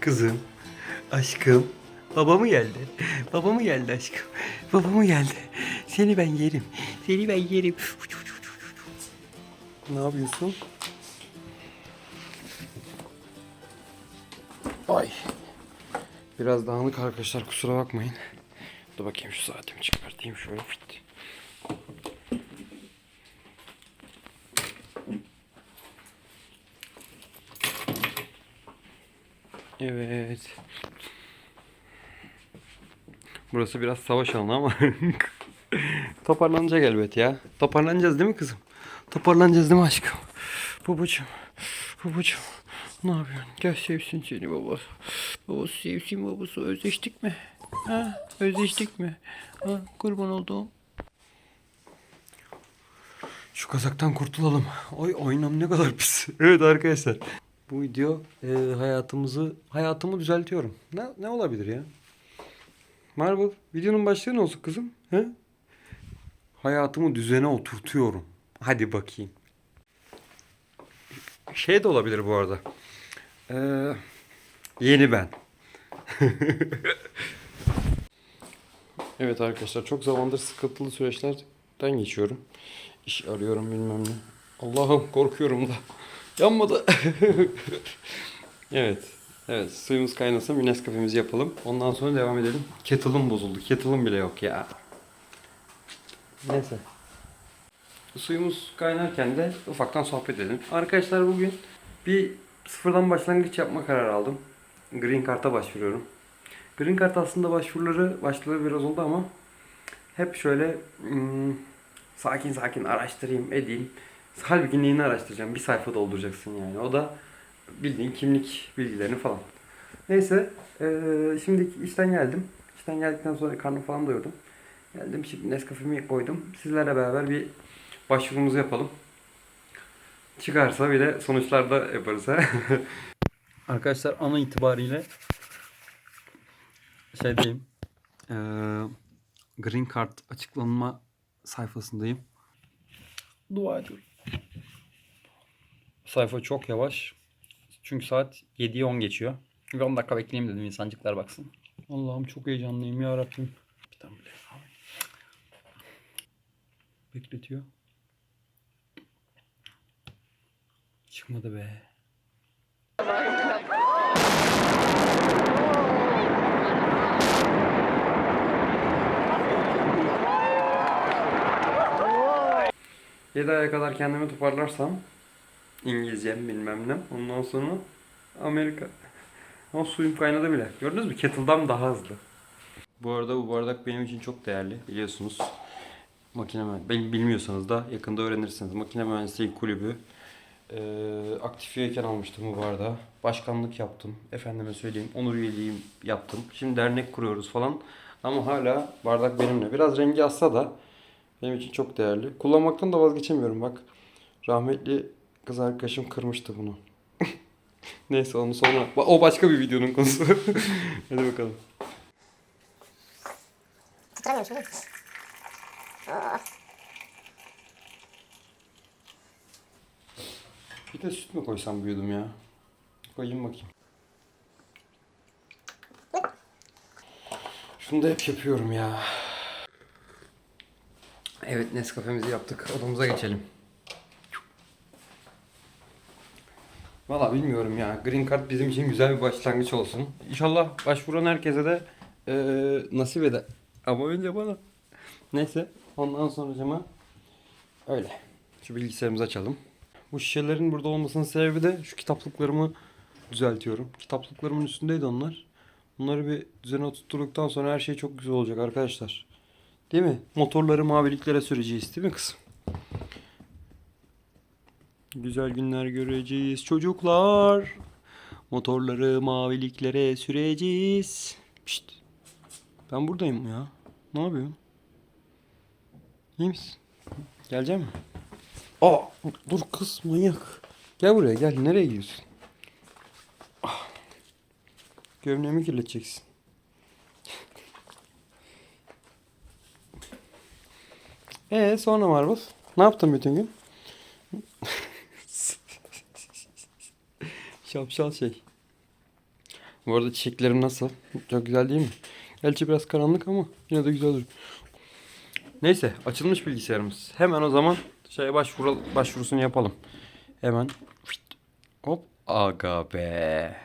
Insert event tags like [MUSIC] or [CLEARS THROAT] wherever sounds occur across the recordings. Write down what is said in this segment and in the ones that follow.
Kızım, aşkım, baba mı geldi? [LAUGHS] Baba mı geldi aşkım? [LAUGHS] Baba mı geldi? Seni ben yerim. Seni ben yerim. [LAUGHS] Ne yapıyorsun? Ay. Biraz dağınık arkadaşlar kusura bakmayın. Dur bakayım şu saatimi çıkartayım şöyle fit. Evet. Burası biraz savaş alanı ama [LAUGHS] toparlanacak elbet ya. Toparlanacağız değil mi kızım? Toparlanacağız değil mi aşkım? Babacığım. Babacığım. Ne yapıyorsun? Gel sevsin seni baba. Babası sevsin babası. Özleştik mi? Ha? Özleştik mi? Ha? Kurban olduğum. Şu kazaktan kurtulalım. Ay aynam ne kadar pis. [LAUGHS] Evet arkadaşlar. Bu video e, hayatımızı hayatımı düzeltiyorum. Ne ne olabilir ya? Marble videonun başlığı ne olsun kızım? He? Hayatımı düzene oturtuyorum. Hadi bakayım. Şey de olabilir bu arada. Ee, yeni ben. [LAUGHS] evet arkadaşlar çok zamandır sıkıntılı süreçlerden geçiyorum. İş arıyorum bilmem ne. Allah'ım korkuyorum da. Yanmadı. [LAUGHS] evet. Evet suyumuz kaynasın bir Nescafe'mizi yapalım. Ondan sonra devam edelim. Kettle'ım bozuldu. Kettle'ım bile yok ya. Neyse. Suyumuz kaynarken de ufaktan sohbet edelim. Arkadaşlar bugün bir sıfırdan başlangıç yapma kararı aldım. Green Card'a başvuruyorum. Green Card aslında başvuruları başladı biraz oldu ama hep şöyle hmm, sakin sakin araştırayım edeyim. Halbuki neyini araştıracağım? Bir sayfa dolduracaksın yani. O da bildiğin kimlik bilgilerini falan. Neyse eee, şimdi işten geldim. İşten geldikten sonra karnım falan doyurdum. Geldim şimdi Nescafe'mi koydum. Sizlerle beraber bir başvurumuzu yapalım. Çıkarsa bir de sonuçlarda yaparız ha. [LAUGHS] Arkadaşlar ana itibariyle şey diyeyim. eee, Green Card açıklanma sayfasındayım. Dua ediyorum. Sayfa çok yavaş. Çünkü saat 7'ye 10 geçiyor. Bir 10 dakika bekleyeyim dedim insancıklar baksın. Allah'ım çok heyecanlıyım ya Rabbim. Bir tane bile. Bekletiyor. Çıkmadı be. Yedi aya kadar kendimi toparlarsam İngilizcem bilmem ne. Ondan sonra Amerika. Ama suyum kaynadı bile. Gördünüz mü? Kettle'dan daha hızlı. Bu arada bu bardak benim için çok değerli. Biliyorsunuz. Makine mühendisliği. Bilmiyorsanız da yakında öğrenirsiniz. Makine mühendisliği kulübü. Ee, aktif üyeyken almıştım bu bardağı. Başkanlık yaptım. Efendime söyleyeyim. Onur üyeliğim yaptım. Şimdi dernek kuruyoruz falan. Ama hala bardak benimle. Biraz rengi assa da benim için çok değerli. Kullanmaktan da vazgeçemiyorum bak. Rahmetli kız arkadaşım kırmıştı bunu. [LAUGHS] Neyse onu sonra... O başka bir videonun konusu. [LAUGHS] Hadi bakalım. Tutturamıyorum şimdi. Bir de süt mü koysam büyüdüm ya? Koyayım bakayım. Şunu da hep yapıyorum ya. Evet Nescafe'mizi yaptık. Odamıza geçelim. Valla bilmiyorum ya. Green Card bizim için güzel bir başlangıç olsun. İnşallah başvuran herkese de eee, nasip eder. Ama önce bana. Neyse. Ondan sonra öyle. Şu bilgisayarımızı açalım. Bu şişelerin burada olmasının sebebi de şu kitaplıklarımı düzeltiyorum. Kitaplıklarımın üstündeydi onlar. Bunları bir düzene oturtturduktan sonra her şey çok güzel olacak arkadaşlar. Değil mi? Motorları maviliklere süreceğiz değil mi kızım? Güzel günler göreceğiz çocuklar. Motorları maviliklere süreceğiz. Pişt. Ben buradayım ya. Ne yapıyorsun? İyi misin? Gelecek mi? Aa dur kız manyak. Gel buraya gel. Nereye gidiyorsun? Ah. Gömleğimi kirleteceksin. Ee sonra Marvel? Ne yaptın bütün gün? Şapşal şey. Bu arada çiçeklerim nasıl? Çok güzel değil mi? Gerçi biraz karanlık ama yine de güzel duruyor. Neyse açılmış bilgisayarımız. Hemen o zaman şeye başvuru, başvurusunu yapalım. Hemen hop aga be.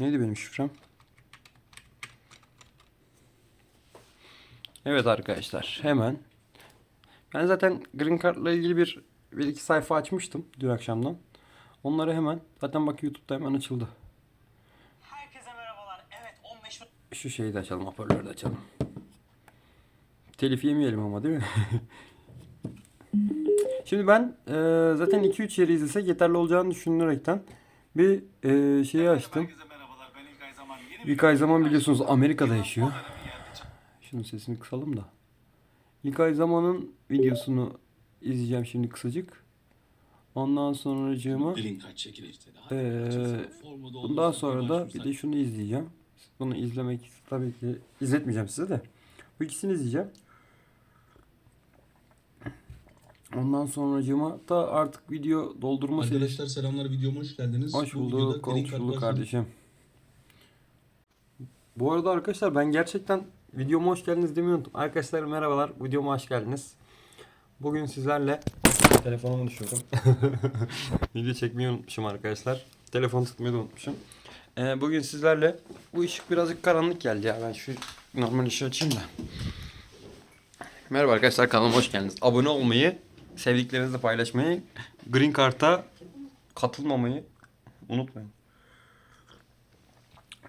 Neydi benim şifrem? Evet arkadaşlar hemen. Ben zaten Green Card'la ilgili bir, bir iki sayfa açmıştım dün akşamdan. Onları hemen zaten bak YouTube'da hemen açıldı. Herkese merhabalar. Evet 15 Şu şeyi de açalım, hoparlörü de açalım. Telif yemeyelim ama değil mi? [LAUGHS] Şimdi ben e, zaten 2-3 yeri izlesek yeterli olacağını düşünerekten bir e, şeyi açtım. İlkay Zaman biliyorsunuz Amerika'da yaşıyor. Şunun sesini kısalım da. İlkay Zaman'ın videosunu izleyeceğim şimdi kısacık. Ondan sonracığıma Ee, bundan sonra da bir de şunu izleyeceğim. Bunu izlemek tabii ki izletmeyeceğim size de. Bu ikisini izleyeceğim. Ondan sonracığıma da artık video doldurma. Arkadaşlar selamlar videoma hoş geldiniz. Hoş bulduk, hoş bulduk kardeşim. Bu arada arkadaşlar ben gerçekten videoma hoş geldiniz unuttum. Arkadaşlar merhabalar, videoma hoş geldiniz. Bugün sizlerle telefonumu düşürdüm. [LAUGHS] Video çekmeyi unutmuşum arkadaşlar. Telefon tutmayı da unutmuşum. Ee, bugün sizlerle bu ışık birazcık karanlık geldi ya. Ben şu normal ışığı açayım da. Merhaba arkadaşlar kanalıma hoş geldiniz. Abone olmayı, sevdiklerinizle paylaşmayı, Green Card'a katılmamayı unutmayın.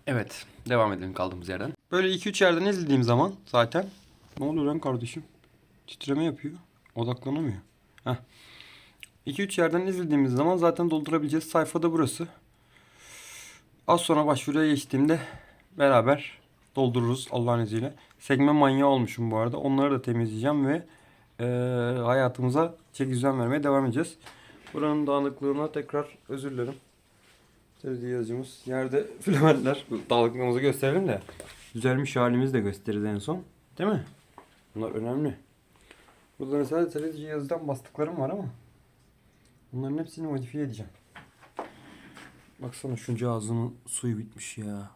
Evet, devam edelim kaldığımız yerden. Böyle 2-3 yerden izlediğim zaman zaten ne oluyor lan kardeşim? Titreme yapıyor. Odaklanamıyor. Heh. 2-3 yerden izlediğimiz zaman zaten doldurabileceğiz. Sayfada burası. Az sonra başvuruya geçtiğimde beraber doldururuz Allah'ın izniyle. Segme manyağı olmuşum bu arada. Onları da temizleyeceğim ve eee, hayatımıza çeki düzen vermeye devam edeceğiz. Buranın dağınıklığına tekrar özür dilerim. Sevgili yazıcımız. Yerde [LAUGHS] filamentler. Dağınıklığımızı gösterelim de. Düzelmiş halimizi de gösteririz en son. Değil mi? Bunlar önemli. Burada mesela televizyon cihazdan bastıklarım var ama bunların hepsini modifiye edeceğim. Baksana şu cihazımın suyu bitmiş ya.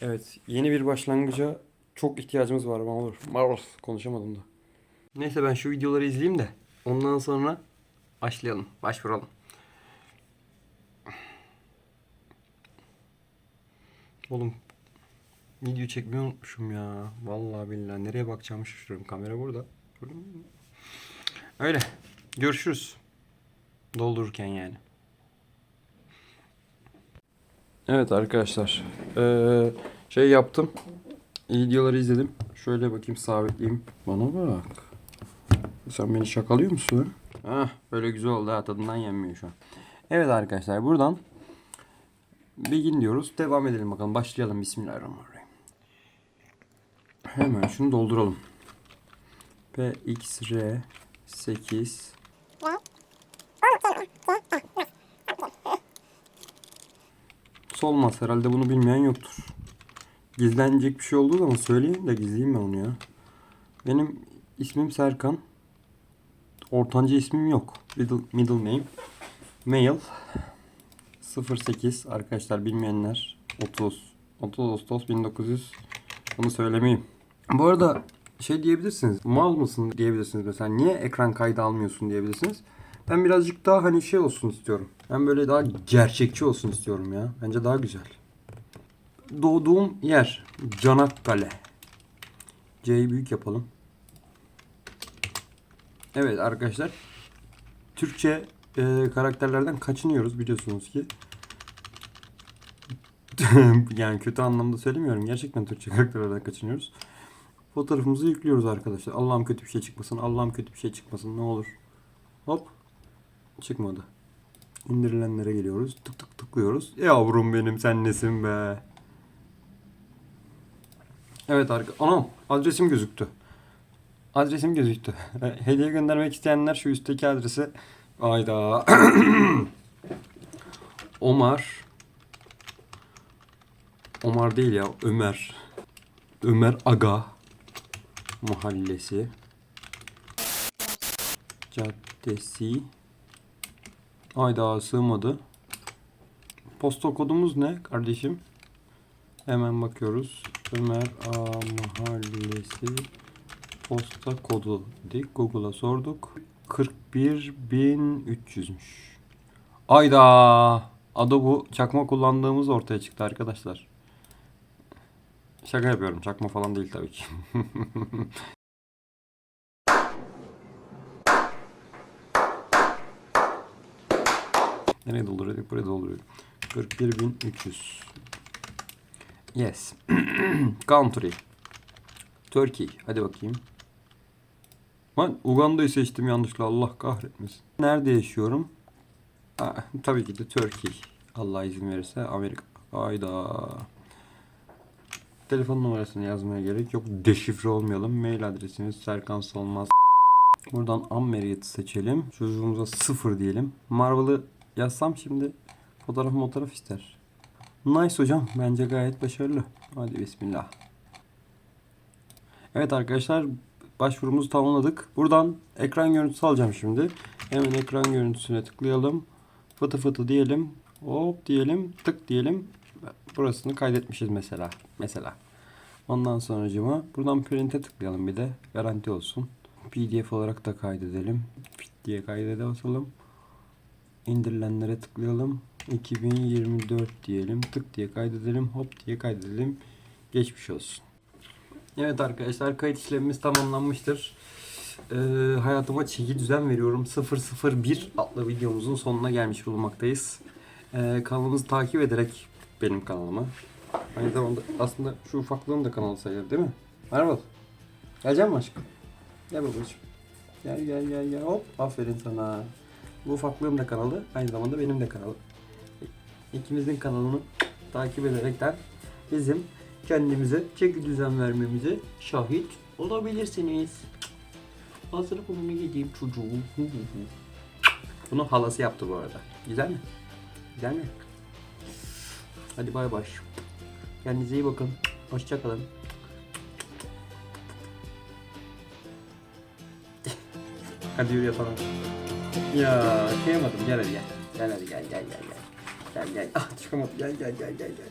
Evet yeni bir başlangıca çok ihtiyacımız var olur. Marvel konuşamadım da. Neyse ben şu videoları izleyeyim de ondan sonra başlayalım. Başvuralım. Oğlum video çekmeyi unutmuşum ya. Vallahi billahi nereye bakacağımı şaşırıyorum. Kamera burada. Öyle. Görüşürüz. Doldururken yani. Evet arkadaşlar. Ee, şey yaptım. Videoları izledim. Şöyle bakayım sabitleyeyim. Bana bak. Sen beni şakalıyor musun? Ah böyle güzel oldu ha tadından yenmiyor şu an. Evet arkadaşlar buradan Begin diyoruz. Devam edelim bakalım. Başlayalım. Bismillahirrahmanirrahim. Hemen şunu dolduralım. PXR 8 Solmaz. Herhalde bunu bilmeyen yoktur. Gizlenecek bir şey olduğu zaman söyleyeyim de gizleyeyim ben onu ya. Benim ismim Serkan. Ortanca ismim yok. Middle, middle name. Male. 08 arkadaşlar bilmeyenler 30 30 Ağustos 1900 bunu söylemeyeyim. Bu arada şey diyebilirsiniz. Mal mısın diyebilirsiniz mesela. Niye ekran kaydı almıyorsun diyebilirsiniz. Ben birazcık daha hani şey olsun istiyorum. Ben böyle daha gerçekçi olsun istiyorum ya. Bence daha güzel. Doğduğum yer Canakkale. C'yi büyük yapalım. Evet arkadaşlar. Türkçe e, karakterlerden kaçınıyoruz biliyorsunuz ki. [LAUGHS] yani kötü anlamda söylemiyorum. Gerçekten Türkçe [LAUGHS] karakterlerden kaçınıyoruz. Fotoğrafımızı yüklüyoruz arkadaşlar. Allah'ım kötü bir şey çıkmasın. Allah'ım kötü bir şey çıkmasın. Ne olur. Hop. Çıkmadı. İndirilenlere geliyoruz. Tık tık tıklıyoruz. Yavrum benim sen nesin be. Evet arka. Anam adresim gözüktü. Adresim gözüktü. [LAUGHS] Hediye göndermek isteyenler şu üstteki adrese. Ayda. [CLEARS THROAT] Omar. Omar değil ya Ömer. Ömer Aga. Mahallesi. Caddesi. Ayda sığmadı. Posta kodumuz ne kardeşim? Hemen bakıyoruz. Ömer A Mahallesi posta kodu dedik. Google'a sorduk. 41300'müş. Ayda Adobe çakma kullandığımız ortaya çıktı arkadaşlar. Şaka yapıyorum. Çakma falan değil tabii ki. [LAUGHS] Nereye dolduruyorduk? Buraya dolduruyorduk. 41300. Yes. [CLEARS THROAT] Country. Turkey. Hadi bakayım. Ben Uganda'yı seçtim yanlışlıkla. Allah kahretmesin. Nerede yaşıyorum? Ha, tabii ki de Turkey. Allah izin verirse Amerika. Hayda. Telefon numarasını yazmaya gerek yok. Deşifre olmayalım. Mail adresimiz Serkan Solmaz. Buradan Amerika'yı seçelim. Çocuğumuza sıfır diyelim. Marvel'ı yazsam şimdi fotoğraf fotoğraf ister. Nice hocam. Bence gayet başarılı. Hadi bismillah. Evet arkadaşlar başvurumuzu tamamladık. Buradan ekran görüntüsü alacağım şimdi. Hemen ekran görüntüsüne tıklayalım. Fıtı fıtı diyelim. Hop diyelim. Tık diyelim. Burasını kaydetmişiz mesela. Mesela. Ondan sonracıma buradan print'e tıklayalım bir de. Garanti olsun. PDF olarak da kaydedelim. Fit diye kaydede basalım. İndirilenlere tıklayalım. 2024 diyelim. Tık diye kaydedelim. Hop diye kaydedelim. Geçmiş olsun. Evet arkadaşlar kayıt işlemimiz tamamlanmıştır. Ee, hayatıma çeki düzen veriyorum. 001 adlı videomuzun sonuna gelmiş bulunmaktayız. Ee, kanalımızı takip ederek benim kanalımı. Aynı zamanda aslında şu ufaklığın da kanalı sayılır değil mi? Merhaba. Gelecek mi aşkım? Gel babacığım. Gel gel gel gel. Hop aferin sana. Bu ufaklığın da kanalı. Aynı zamanda benim de kanalım. İkimizin kanalını takip ederekten bizim kendimize çeki düzen vermemize şahit olabilirsiniz. Hazır bunu gideyim çocuğum. Bunu halası yaptı bu arada. Güzel mi? Güzel mi? Hadi bay bay. Kendinize iyi bakın. Hoşçakalın. [LAUGHS] hadi yürü yatalım. Ya kıyamadım gel hadi gel. Gel hadi gel gel gel gel. Gel gel. Ah çıkamadım gel gel gel gel gel.